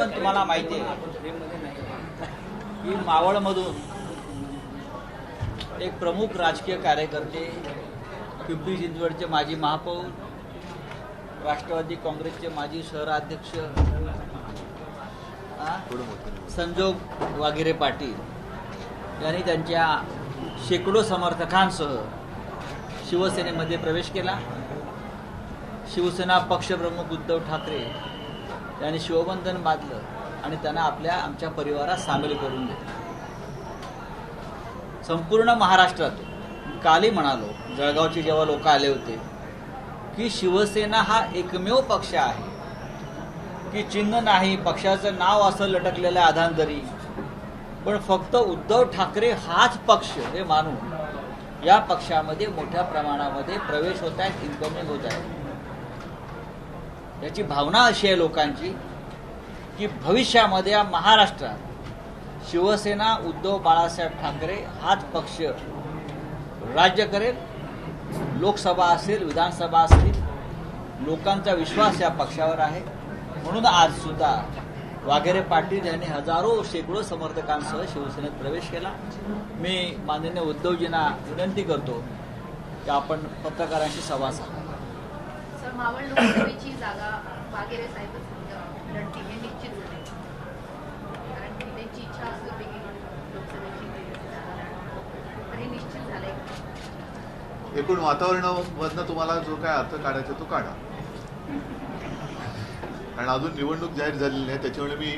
पण तुम्हाला माहिती आहे. की मावळमधून एक प्रमुख राजकीय कार्यकर्ते पिंपरी चिंचवडचे माजी महापौर राष्ट्रवादी काँग्रेसचे माजी शहराध्यक्ष संजोग वागिरे पाटील यांनी त्यांच्या शेकडो समर्थकांसह शिवसेनेमध्ये प्रवेश केला. शिवसेना पक्षप्रमुख उद्धव ठाकरे त्याने शिवबंधन बांधलं आणि त्यांना आपल्या आमच्या परिवारात सामील करून घेतलं संपूर्ण महाराष्ट्रात काली म्हणालो जळगावचे जेव्हा लोक आले होते की शिवसेना हा एकमेव पक्ष आहे. की चिन्ह नाही पक्षाचं नाव असं लटकलेलं आहे आधांतरी पण फक्त उद्धव ठाकरे हाच पक्ष हे मानून या पक्षामध्ये मोठ्या प्रमाणामध्ये प्रवेश होत आहेत इन्कमिंग होत आहेत. याची भावना अशी आहे लोकांची की भविष्यामध्ये या महाराष्ट्रात शिवसेना उद्धव बाळासाहेब ठाकरे हाच पक्ष राज्य करेल लोकसभा असेल विधानसभा असतील लोकांचा विश्वास या पक्षावर आहे. म्हणून आज सुद्धा वाघेरे पाटील यांनी हजारो शेकडो समर्थकांसह शिवसेनेत प्रवेश केला. मी माननीय उद्धवजींना विनंती करतो की आपण पत्रकारांशी संवाद साधा. सर मावळ लोकसभेची जागा साहेबच म्हणजे, लढतील हे निश्चित झाले. कारण की त्यांची इच्छा लोकसभेची तर हे निश्चित झालंय. एकूण वातावरणामधनं तुम्हाला जो काय अर्थ काढायचा तो काढा. कारण अजून निवडणूक जाहीर झालेली नाही त्याच्यामुळे मी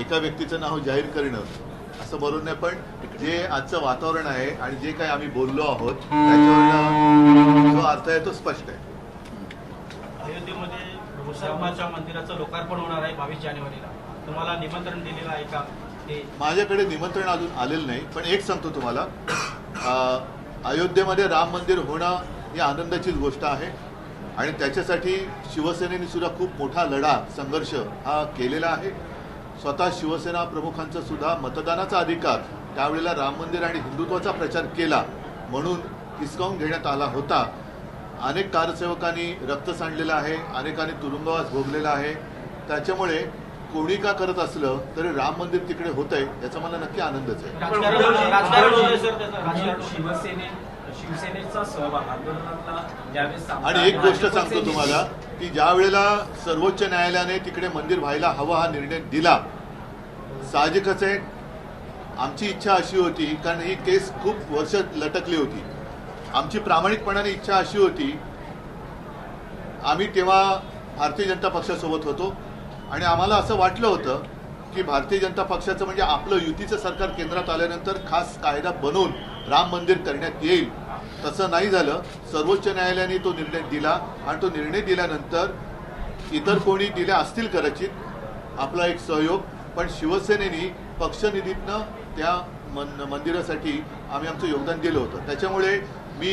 एका व्यक्तीचं नाव जाहीर करणं असं बरोबर नाही पण जे आजचं वातावरण आहे आणि जे काही आम्ही बोललो आहोत त्याच्यावर जो अर्थ आहे तो स्पष्ट आहे. अयोध्येमध्ये मंदिराचं लोकार्पण होणार आहे बावीस जानेवारीला. तुम्हाला निमंत्रण दिलेलं आहे का? ते माझ्याकडे निमंत्रण अजून आलेलं नाही पण एक सांगतो तुम्हाला. अयोध्येमध्ये राम मंदिर होणं ही आनंदाचीच गोष्ट आहे. आणि त्याच्यासाठी शिवसेनेने सुद्धा खूप मोठा लढा संघर्ष हा केलेला आहे. स्वतः शिवसेना प्रमुखांचा सुद्धा मतदानाचा अधिकार त्यावेळेला राम मंदिर आणि हिंदुत्वाचा प्रचार केला म्हणून हिसकावून घेण्यात आला होता. अनेक कारसेवकांनी रक्त सांडलेलं आहे अनेकांनी तुरुंगवास भोगलेला आहे. त्याच्यामुळे कोणी का करत असलं तरी राम मंदिर तिकडे होत आहे याचा मला नक्की आनंदच आहे. आणि एक गोष्ट सांगतो तुम्हाला की ज्या वेळेला सर्वोच्च न्यायालयाने तिकडे मंदिर व्हायला हवा हा निर्णय दिला साहजिकच आहे. आमची इच्छा अशी होती कारण ही केस खूप वर्ष लटकली होती. आमची प्रामाणिकपणाने इच्छा अशी होती आम्ही तेव्हा भारतीय जनता पक्षासोबत होतो आणि आम्हाला असं वाटलं होतं की भारतीय जनता पक्षाचं म्हणजे आपलं युतीचं सरकार केंद्रात आल्यानंतर खास कायदा बनवून राम मंदिर करण्यात येईल. तसं नाही झालं. सर्वोच्च न्यायालयाने तो निर्णय दिला आणि तो निर्णय दिल्यानंतर इतर कोणी दिल्या असतील कदाचित आपला एक सहयोग पण शिवसेनेनी पक्षनिधीतनं त्या मन मंदिरासाठी आम्ही आमचं योगदान दिलं होतं. त्याच्यामुळे मी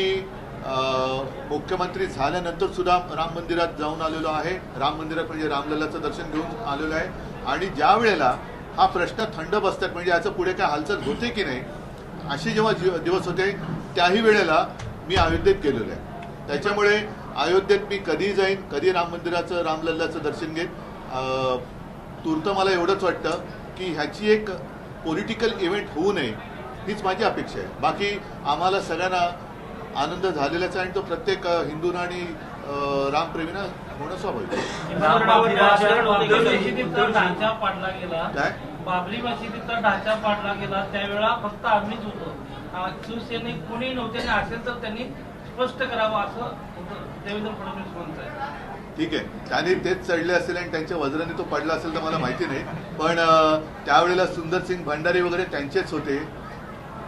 मुख्यमंत्री झाल्यानंतर सुद्धा राम मंदिरात जाऊन आलेलो आहे. राम मंदिरात म्हणजे रामलल्लाचं दर्शन घेऊन आलेलो आहे. आणि ज्या वेळेला हा प्रश्न थंड बसतात म्हणजे याचं पुढे काय हालचाल होते की नाही असे जेव्हा जीव- दिवस होते त्याही वेळेला मी अयोध्येत गेलेलो आहे. त्याच्यामुळे अयोध्येत मी कधी जाईन कधी राम मंदिराचं रामलल्लाचं दर्शन घेईन अं, तूर्त मला एवढंच वाटतं की ह्याची एक पॉलिटिकल इव्हेंट होऊ नये हीच माझी अपेक्षा आहे. बाकी आम्हाला सगळ्यांना आनंद झालेलाच आहे आणि तो प्रत्येक हिंदूंना आणि रामप्रेमींना होणं स्वाभाविक काय? बाबरी मशिदीचा ढाचा पाडला गेला. त्यावेळेला फक्त आम्हीच होतो. शिवसैनिक कोणी नव्हते आणि असेल तर त्यांनी स्पष्ट करावं असं होतं. देवेंद्र फडणवीस म्हणत आहे ठीक आहे. त्याने तेच चढले असेल आणि त्यांच्या वज्राने तो पडला असेल तर मला माहिती नाही. पण त्यावेळेला सुंदरसिंग भंडारी वगैरे त्यांचेच होते.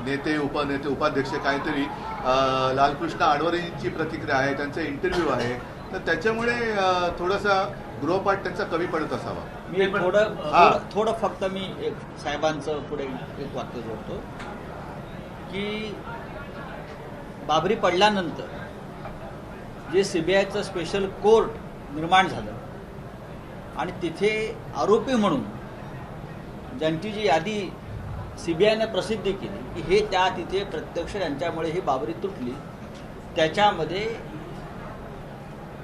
नेते उपनेते उपाध्यक्ष काहीतरी. लालकृष्ण आडवारींची प्रतिक्रिया आहे त्यांचा इंटरव्ह्यू आहे तर त्याच्यामुळे थोडासा गृहपाठ त्यांचा कमी पडत असावा मी. थोडं- थोडं फक्त मी एक साहेबांचं पुढे एक वाक्य जोडतो की बाबरी पडल्यानंतर जे सीबीआयचं स्पेशल कोर्ट निर्माण झालं आणि तिथे आरोपी म्हणून ज्यांची जी यादी सीबीआयने प्रसिद्ध केली की हे त्या तिथे प्रत्यक्ष यांच्यामुळे ही बाबरी तुटली. त्याच्यामध्ये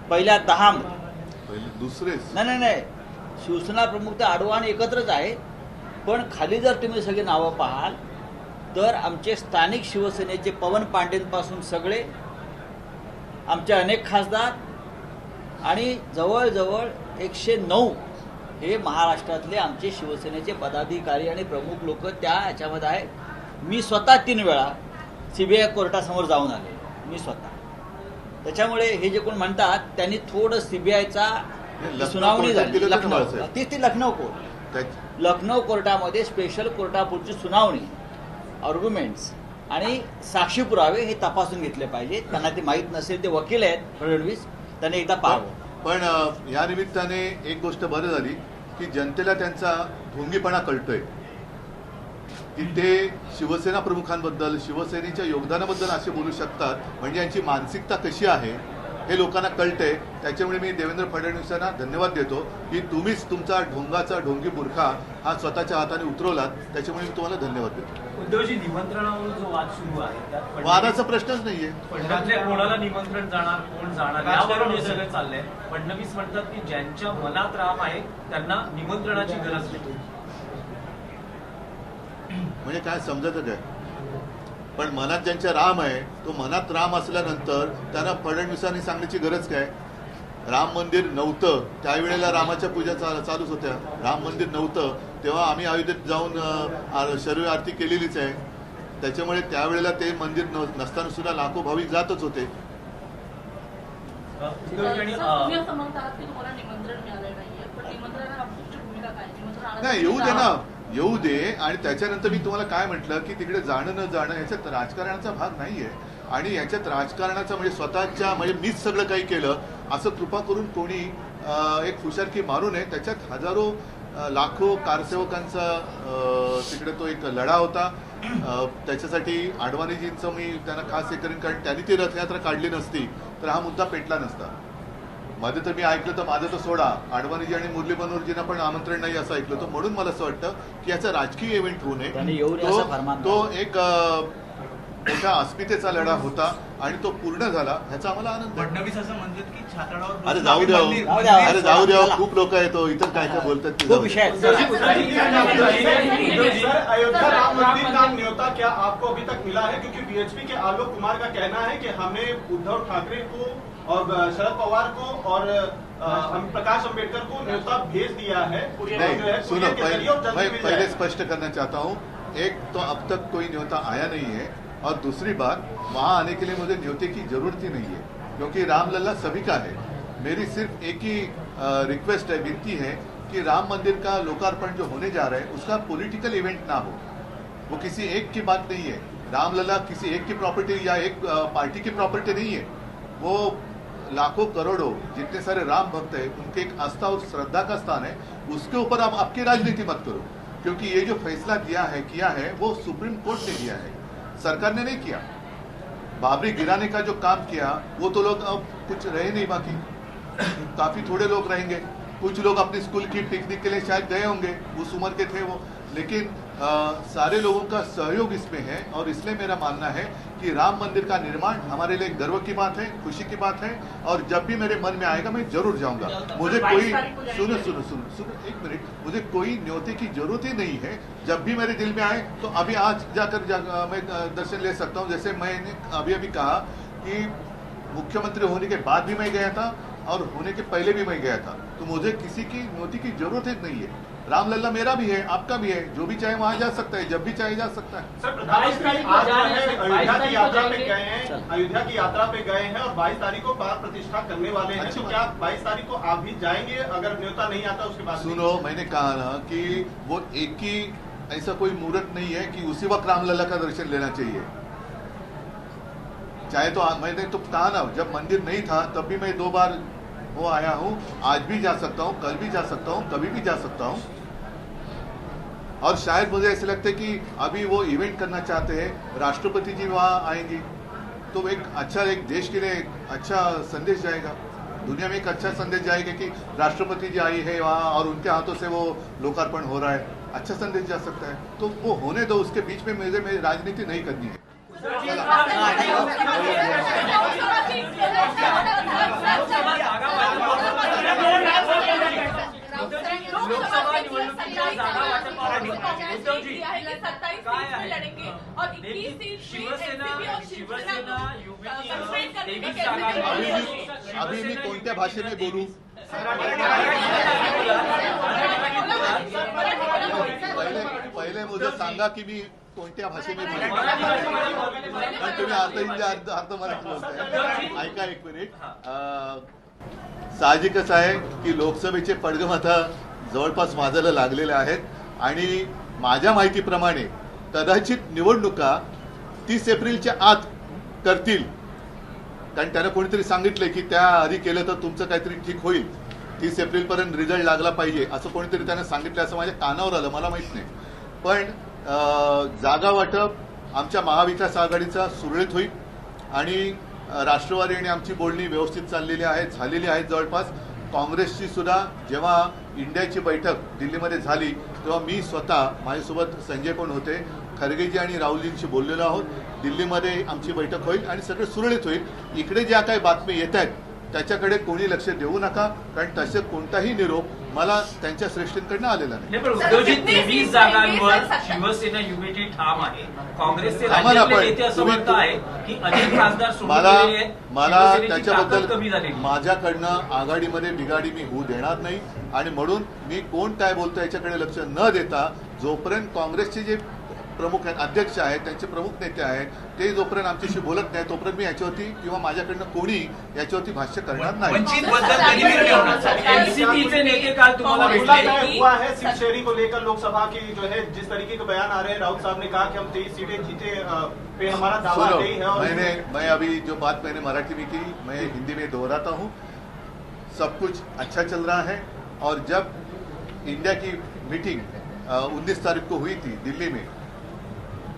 पहिल्या दहा पहिले दुसरेच. नाही नाही नाही. शिवसेना प्रमुख तर आडवाणी एकत्रच आहे पण खाली जर तुम्ही सगळी नावं पाहाल तर आमचे स्थानिक शिवसेनेचे पवन पांडेंपासून सगळे आमचे अनेक खासदार आणि जवळजवळ एकशे नऊ हे महाराष्ट्रातले आमचे शिवसेनेचे पदाधिकारी आणि प्रमुख लोक त्या याच्यामध्ये आहेत. मी स्वतः तीन वेळा सीबीआय कोर्टासमोर जाऊन आले. मी स्वतः. त्याच्यामुळे हे जे कोण म्हणतात त्यांनी थोडं सीबीआयचा सुनावणी झाली. लखनौ. तीच ती लखनौ कोर्ट. लखनौ कोर्टामध्ये स्पेशल कोर्टापुढची सुनावणी आर्ग्युमेंट्स आणि साक्षी पुरावे हे तपासून घेतले पाहिजे त्यांना ते माहीत नसेल ते वकील आहेत फडणवीस. त्यांनी एकदा पाहावं. पण या निमित्ताने एक गोष्ट बरं झाली की जनतेला त्यांचा ढोंगीपणा कळतोय. की ते शिवसेना प्रमुखांबद्दल शिवसेनेच्या योगदानाबद्दल असे बोलू शकतात म्हणजे यांची मानसिकता कशी आहे हे लोकांना कळतंय. त्याच्यामुळे मी देवेंद्र फडणवीसांना धन्यवाद देतो की तुम्हीच तुमचा ढोंगाचा ढोंगी बुरखा हा स्वतःच्या हाताने उतरवलात. त्याच्यामुळे मी तुम्हाला धन्यवाद देतो. उद्धवजी निमंत्रणावरून जो वाद सुरू आहे त्यात वादाचा प्रश्नच नाहीये. फडणवीसला कोणाला निमंत्रण जाणार कोण जाणार यावरून हे. सगळं चाललंय. फडणवीस म्हणतात की ज्यांच्या मनात राम आहे त्यांना निमंत्रणाची गरज नाही. म्हणजे काय समजत काय पण मनात ज्यांच्या राम आहे तो मनात राम असल्यानंतर त्यांना फडणवीसांनी सांगण्याची गरज काय? राम मंदिर नव्हतं. त्यावेळेला रामाच्या पूजा चा- चालूच होत्या. राम मंदिर नव्हतं. तेव्हा आम्ही अयोध्येत जाऊन शरीर आरती केलेलीच आहे. त्याच्यामुळे त्यावेळेला ते मंदिर न- नसताना सुद्धा लाखो भाविक जातच होते. नाही येऊ दे. ना. येऊ दे आणि त्याच्यानंतर मी तुम्हाला काय म्हटलं की तिकडे जाणं न जाणं ह्याच्यात राजकारणाचा भाग नाहीये. आणि याच्यात राजकारणाचा म्हणजे स्वतःच्या म्हणजे मीच सगळं काही केलं असं कृपा करून कोणी एक फुशारकी मारू नये. त्याच्यात हजारो लाखो कारसेवकांचा तिकडे तो एक लढा होता. त्याच्यासाठी आडवाणीजींचं मी त्यांना खास हे करेन कारण त्यांनी ती रथयात्रा काढली नसती. तर हा मुद्दा पेटला नसता. मध्ये तर मी ऐकलं तर माझं तर सोडा आडवाणीजी आणि मुरली मनोहरजींना पण आमंत्रण नाही असं ऐकलं तर म्हणून मला असं वाटतं की याचा राजकीय इव्हेंट होऊ नये तो- तो एक मोठ्या अस्मितेचा लढा होता आणि तो पूर्ण झाला ह्याचा आम्हाला आनंद. फडणवीस असं म्हणतात की छाताडावर अरे जाऊ द्या हो. जाऊ द्या. अरे जाऊ द्या हो. खूप लोक आहेत हो. इतर काय काय बोलतात ते विषय अयोध्या राम मंदिर का न्योता क्या आपको अभी तक मिला है क्योंकि बीएचपी के आलोक कुमार का कहना है कि हमने उद्धव ठाकरे को और शरद पवार को और प्रकाश अंबेडकर को न्योता भेज दिया है नहीं है सुनो मैं पहले स्पष्ट करना चाहता हूँ। एक तो अब तक कोई न्योता आया नहीं है और दूसरी बात वहाँ आने के लिए मुझे न्योते की ज़रूरत ही नहीं है क्योंकि रामलला सभी का है। मेरी सिर्फ़ एक ही रिक्वेस्ट है विनती है कि राम मंदिर का लोकार्पण जो होने जा रहा है उसका पॉलिटिकल इवेंट ना हो। वो किसी एक की बात नहीं है। रामलला किसी एक की प्रॉपर्टी या एक पार्टी की प्रॉपर्टी नहीं है। वो लाखों करोड़ों जितने सारे राम भक्त हैं, उनके एक आस्था और श्रद्धा का स्थान है, उसके ऊपर आप आपकी राजनीति मत करो। क्योंकि ये जो फैसला दिया है, किया है, वो सुप्रीम कोर्ट ने दिया है। सरकार ने नहीं किया। बाबरी गिराने का जो काम किया, वो तो लोग अब कुछ रहे नहीं बाकी। काफ़ी थोड़े लोग रहेंगे। कुछ लोग अपनी स्कूल की पिकनिक के लिए शायद गए होंगे, उस उम्र के थे वो। लेकिन अ, सारे लोगों का सहयोग इसमें है और इसलिए मेरा मानना है कि राम मंदिर का निर्माण हमारे लिए गर्व की बात है खुशी की बात है और जब भी मेरे मन में आएगा मैं ज़रूर जाऊँगा। मुझे कोई तारीख को जाएँगे। सुनो सुनो सुनो सुनो एक मिनट। मुझे कोई न्योते की ज़रूरत ही नहीं है। जब भी मेरे दिल में आए तो अभी आज जाकर जा, मैं दर्शन ले सकता हूँ। जैसे मैंने अभी अभी कहा कि मुख्यमंत्री होने के बाद भी मैं गया था और होने के पहले भी मैं गया था। तो मुझे किसी की न्योती की ज़रूरत ही नहीं है। रामलल्ला मेरा भी है आपका भी है जो भी चाहे वहाँ जा सकता है जब भी चाहे जा सकता है। सर बाईस तारीख आज हैं, अयोध्या की यात्रा पे गए हैं अयोध्या की यात्रा पे गए हैं और 22 तारीख को प्राण प्रतिष्ठा करने वाले हैं। अच्छी। तो क्या 22 तारीख को आप भी जाएँगे? अगर न्योता नहीं आता उसके बाद सुनो मैंने कहा ना कि वो एक ही ऐसा कोई मुहूर्त नहीं है कि उसी वक्त रामलला का दर्शन लेना चाहिए। चाहे तो मैंने तो कहा ना जब मंदिर नहीं था तब भी मैं दो बार वो आया हूँ आज भी जा सकता हूँ कल भी जा सकता हूँ कभी भी जा सकता हूँ और शायद मुझे ऐसे लगता है कि अभी वो इवेंट करना चाहते हैं राष्ट्रपति जी वहाँ आएँगी तो एक अच्छा एक देश के लिए एक अच्छा संदेश जाएगा दुनिया में एक अच्छा संदेश जाएगा कि राष्ट्रपति जी आई है वहाँ और उनके हाथों से वो लोकार्पण हो रहा है अच्छा संदेश जा सकता है तो वो होने दो उसके बीच में मेरी राजनीति नहीं करनी है नेमकी शिवसेना शिवसेना तेवीस जागा अभी? मी अभी मी कोणत्या भाषेने बोलू? पहिले पहिले मुझे सांगा की मी कोणत्या भाषेने बोलू? कारण तुम्ही अर्ध हिंदी अर्ध अर्ध मराठी बोलताय. ऐका एक मिनिट. साहजिकच आहे की लोकसभेचे पडगम आता जवळपास माझ्याला लागलेले आहेत आणि माझ्या माहितीप्रमाणे कदाचित निवडणुका तीस एप्रिलच्या आत करतील. कारण त्यानं कोणीतरी सांगितलंय की त्या आधी केलं तर तुमचं काहीतरी ठीक होईल. तीस एप्रिलपर्यंत रिझल्ट लागला पाहिजे असं कोणीतरी त्यानं सांगितलं असं माझ्या कानावर आलं मला माहीत नाही. पण जागा वाटप आमच्या महाविकास आघाडीचा सुरळीत होईल आणि राष्ट्रवादी आणि आमची बोलणी व्यवस्थित चाललेली आहे झालेली आहे जवळपास. काँग्रेसची सुद्धा जेव्हा इंडियाची बैठक दिल्लीमध्ये झाली तेव्हा मी स्वतः माझ्यासोबत संजय कोण होते खरगेजी आणि राहुलजींशी बोललेलो आहोत. दिल्लीमध्ये आमची बैठक होईल आणि सगळं सुरळीत होईल. इकडे ज्या काही बातम्या येत आहेत त्याच्याकडे कोणी लक्ष देऊ नका कारण तसे कोणताही निरोप मला त्यांच्या श्रेष्ठींकडनं आलेला नाही. तेवीस जागांवर? शिवसेना ठाम आहे. काँग्रेसचे मला मला त्याच्याबद्दल माझ्याकडनं आघाडीमध्ये बिघाडी मी होऊ देणार नाही. आणि म्हणून मी कोण काय बोलतो याच्याकडे लक्ष न देता जोपर्यंत काँग्रेसचे जे प्रमुख आहेत अध्यक्ष आहेत त्यांचे प्रमुख नेते आहेत ते जोपर्यंत आमच्याशी बोलत नाही तोपर्यंत मी याच्यावरती किंवा माझ्याकडनं कोणी याच्यावरती भाष्य करणार नाही. है को लेकर लोकसभा की जो है जिस तरीके के बयान आ रहे हैं राउत साहब ने कहा कि हम तेईस सीटें जीते पे हमारा दावा नहीं है और मैंने मैं अभी जो बात मैंने मराठी में की मैं हिंदी में दोहराता हूँ। सब कुछ अच्छा चल रहा है और जब इंडिया की मीटिंग उन्नीस तारीख को हुई थी दिल्ली में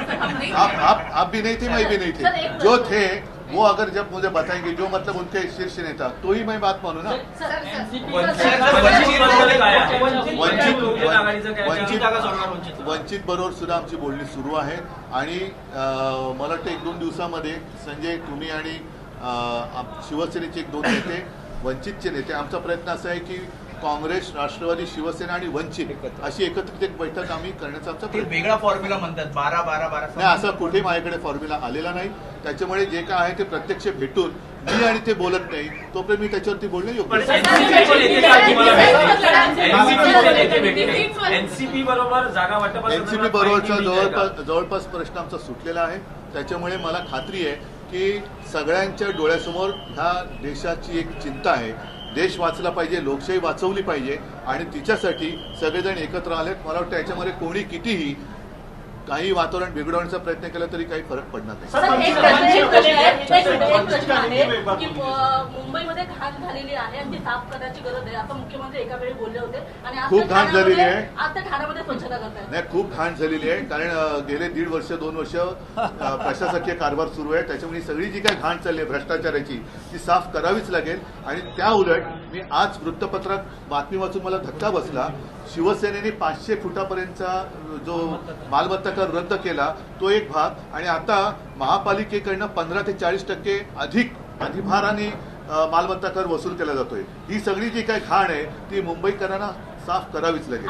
आप आप आप भी नहीं थे मैं भी नहीं थे। जो। थे वो अगर जब मुझे बताएंगे जो मतलब उनके शीर्ष नेता तो ही मैं बात मानू ना? वंचित वंचित बरोबर सुद्धा आमची बोलणी सुरू आहे. आणि मला वाटतं एक दोन दिवसामध्ये संजय तुम्ही आणि शिवसेनेचे एक दोन नेते वंचितचे नेते. आमचा प्रयत्न असा आहे की काँग्रेस राष्ट्रवादी शिवसेना आणि वंचित अशी एकत्रित एक बैठक आम्ही करण्याचा आमचा वेगळा फॉर्म्युला म्हणतात. बारा बारा बारा नाही असं कुठे माझ्याकडे फॉर्म्युला आलेला नाही. त्याच्यामुळे जे काय आहे ते प्रत्यक्ष भेटून मी आणि ते बोलत नाही. तोपर्यंत मी त्याच्यावरती बोलणं योग्य एनसीपी बरोबर जागा वाटपासंदर्भात एनसीपी बरोबरचा जवळपास प्रश्न आमचा सुटलेला आहे. त्याच्यामुळे मला खात्री आहे की सगळ्यांच्या डोळ्यासमोर ह्या देशाची एक चिंता आहे. देश वाचला पाहिजे लोकशाही वाचवली पाहिजे आणि तिच्यासाठी सगळेजण एकत्र आलेत. मला वाटतं याच्यामध्ये कोणी कितीही काही वातावरण बिघडवण्याचा प्रयत्न केला तरी काही फरक पडणार नाही. मुंबईमध्ये घाण झालेली आहे आणि ती साफ करण्याची गरज आहे. आता मुख्यमंत्री एका वेळी बोलले होते आणि आता खूप घाण झालेली आहे. आता ठाण्यामध्ये स्वच्छता करतायत. नाही खूप घाण झालेली आहे. कारण गेले दीड वर्ष दोन वर्ष प्रशासकीय कारभार सुरू आहे. त्याच्यामुळे सगळी जी काही घाण चालली आहे भ्रष्टाचाराची ती साफ करावीच लागेल. आणि त्या उलट मी आज वृत्तपत्रात बातमी वाचून मला धक्का बसला. शिवसेनेने पाचशे फुटापर्यंतचा जो मालमत्ता कर रद्द केला तो एक भाग आणि आता महापालिकेकडनं पंधरा ते चाळीस टक्के अधिक अधिभाराने मालमत्ता कर वसूल केला जातोय ही सगळी जी काही घाण आहे ती मुंबईकरांना साफ करावीच लागेल